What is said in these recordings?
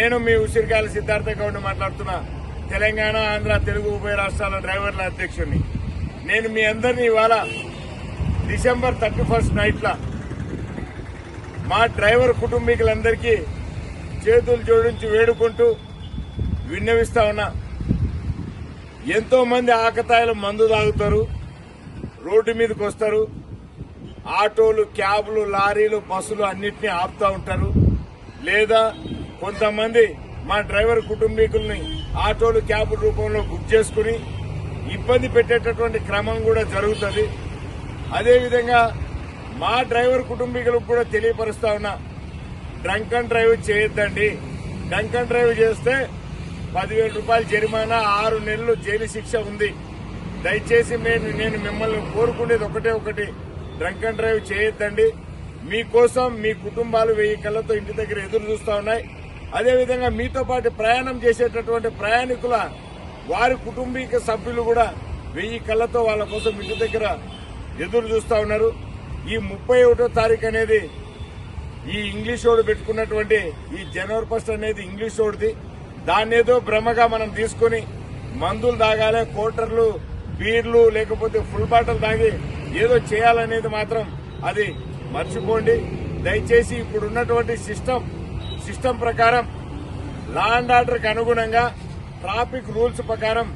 నేను మీ ఉసిరికాయల సిద్ధార్థ గౌడ్ మాట్లాడుతున్నా. తెలంగాణ ఆంధ్ర తెలుగు ఉభయ రాష్ట్రాల డ్రైవర్ల అధ్యక్షుడిని. నేను మీ అందరినీ ఇవాళ డిసెంబర్ థర్టీ ఫస్ట్ నైట్లా మా డ్రైవర్ కుటుంబీకులందరికీ చేతులు జోడించి వేడుకుంటూ విన్నవిస్తా ఉన్నా. ఎంతో మంది ఆకతాయిలు మందు తాగుతారు రోడ్డు మీదకి వస్తారు ఆటోలు క్యాబ్లు లారీలు బస్సులు అన్నిటినీ ఆపుతూ ఉంటారు. లేదా కొంతమంది మా డ్రైవర్ కుటుంబీకుల్ని ఆటోలు క్యాబ్ రూపంలో బుక్ చేసుకుని ఇబ్బంది పెట్టేటటువంటి క్రమం కూడా జరుగుతుంది. అదేవిధంగా మా డ్రైవర్ కుటుంబీకులకు కూడా తెలియపరుస్తా ఉన్నా డ్రంక్ అండ్ డ్రైవ్ చేయొద్దండి. డ్రంక్ అండ్ డ్రైవ్ చేస్తే పదివేల రూపాయల జరిమానా ఆరు నెలలు జైలు శిక్ష ఉంది. దయచేసి నేను నేను మిమ్మల్ని కోరుకునేది ఒకటే ఒకటి డ్రంక్ అండ్ డ్రైవ్ చేయొద్దండి. మీకోసం మీ కుటుంబాలు వెయ్యి కళ్ళతో ఇంటి దగ్గర ఎదురు చూస్తా ఉన్నాయి. అదేవిధంగా మీతో పాటు ప్రయాణం చేసేటటువంటి ప్రయాణికుల వారి కుటుంబీక సభ్యులు కూడా వెయ్యి కళ్ళతో వాళ్ళ కోసం ఇంటి దగ్గర ఎదురు చూస్తా ఉన్నారు. ఈ ముప్పై ఒకటో తారీఖు అనేది ఈ ఇంగ్లీష్ ఓడు పెట్టుకున్నటువంటి ఈ జనవరి ఫస్ట్ అనేది ఇంగ్లీష్ ఓడిది. దాన్ని ఏదో భ్రమగా మనం తీసుకుని మందులు తాగాలి కోటర్లు బీర్లు లేకపోతే ఫుల్ బాటలు తాగి ఏదో చేయాలనేది మాత్రం అది మర్చిపోండి. దయచేసి ఇప్పుడున్నటువంటి సిస్టమ్ సిస్టమ్ ప్రకారం లా అండ్ ఆర్డర్కి అనుగుణంగా ట్రాఫిక్ రూల్స్ ప్రకారం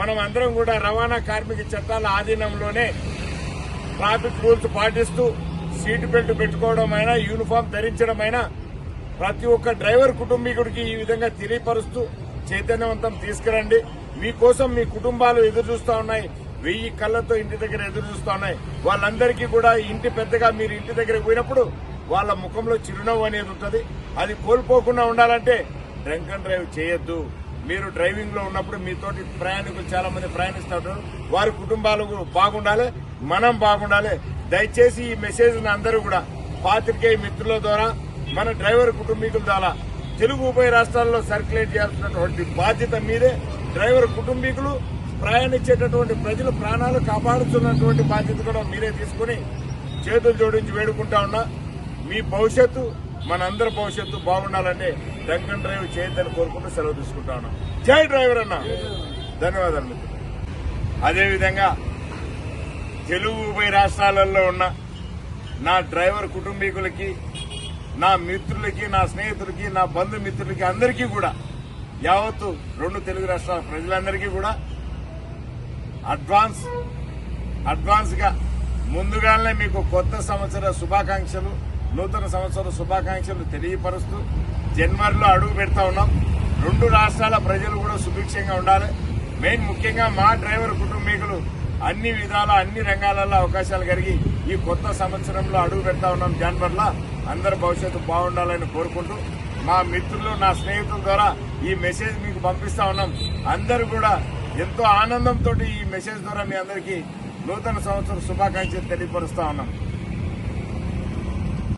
మనం అందరం కూడా రవాణా కార్మిక చట్టాల ఆధీనంలోనే ట్రాఫిక్ రూల్స్ పాటిస్తూ సీటు బెల్ట్ పెట్టుకోవడమైనా యూనిఫామ్ ధరించడమైనా ప్రతి ఒక్క డ్రైవర్ కుటుంబీకుడికి ఈ విధంగా తెలియపరుస్తూ చైతన్యవంతం తీసుకురండి. మీకోసం మీ కుటుంబాలు ఎదురు చూస్తూ ఉన్నాయి. వెయ్యి కళ్ళతో ఇంటి దగ్గర ఎదురు చూస్తున్నాయి. వాళ్ళందరికీ కూడా ఇంటి పెద్దగా మీరు ఇంటి దగ్గర పోయినప్పుడు వాళ్ళ ముఖంలో చిరునవ్వు అనేది ఉంటుంది. అది కోల్పోకుండా ఉండాలంటే డ్రంక్ అండ్ డ్రైవ్ చేయొద్దు. మీరు డ్రైవింగ్లో ఉన్నప్పుడు మీతోటి ప్రయాణికులు చాలా మంది ప్రయాణిస్తుంటారు వారి కుటుంబాలు కూడా బాగుండాలి మనం బాగుండాలి. దయచేసి ఈ మెసేజ్ అందరూ కూడా పాత్రికేయ మిత్రుల ద్వారా మన డ్రైవర్ కుటుంబీకుల ద్వారా తెలుగు ఉభయ రాష్ట్రాల్లో సర్క్యులేట్ చేయాల్సినటువంటి బాధ్యత మీదే. డ్రైవర్ కుటుంబీకులు ప్రయాణించేటటువంటి ప్రజల ప్రాణాలు కాపాడుతున్నటువంటి బాధ్యత కూడా మీరే తీసుకుని చేతులు జోడించి వేడుకుంటా ఉన్నా మీ భవిష్యత్తు మనందరి భవిష్యత్తు బాగుండాలంటే డంకన్ డ్రైవ్ చేయొద్దని కోరుకుంటూ సెలవు తీసుకుంటా ఉన్నాం. జై డ్రైవర్ అన్న. ధన్యవాదాలు. మిత్రులు అదేవిధంగా తెలుగు ఉభయ రాష్ట్రాలలో ఉన్న నా డ్రైవర్ కుటుంబీకులకి నా మిత్రులకి నా స్నేహితులకి నా బంధుమిత్రులకి అందరికీ కూడా యావత్తు రెండు తెలుగు రాష్ట్రాల ప్రజలందరికీ కూడా అడ్వాన్స్ అడ్వాన్స్గా ముందుగానే మీకు కొత్త సంవత్సర శుభాకాంక్షలు నూతన సంవత్సర శుభాకాంక్షలు తెలియపరుస్తూ జనవరిలో అడుగు పెడతా ఉన్నాం. రెండు రాష్ట్రాల ప్రజలు కూడా సుభిక్షంగా ఉండాలి. మెయిన్ ముఖ్యంగా మా డ్రైవర్ కుటుంబీకులు అన్ని విధాల అన్ని రంగాలలో అవకాశాలు కలిగి ఈ కొత్త సంవత్సరంలో అడుగు పెడతా ఉన్నాం జనవరిలో. అందరి భవిష్యత్తు బాగుండాలని కోరుకుంటూ మా మిత్రులు నా స్నేహితుల ద్వారా ఈ మెసేజ్ మీకు పంపిస్తా ఉన్నాం. అందరూ కూడా ఎంతో ఆనందంతో ఈ మెసేజ్ ద్వారా మీ అందరికీ నూతన సంవత్సరం శుభాకాంక్షలు తెలియపరుస్తా ఉన్నాం.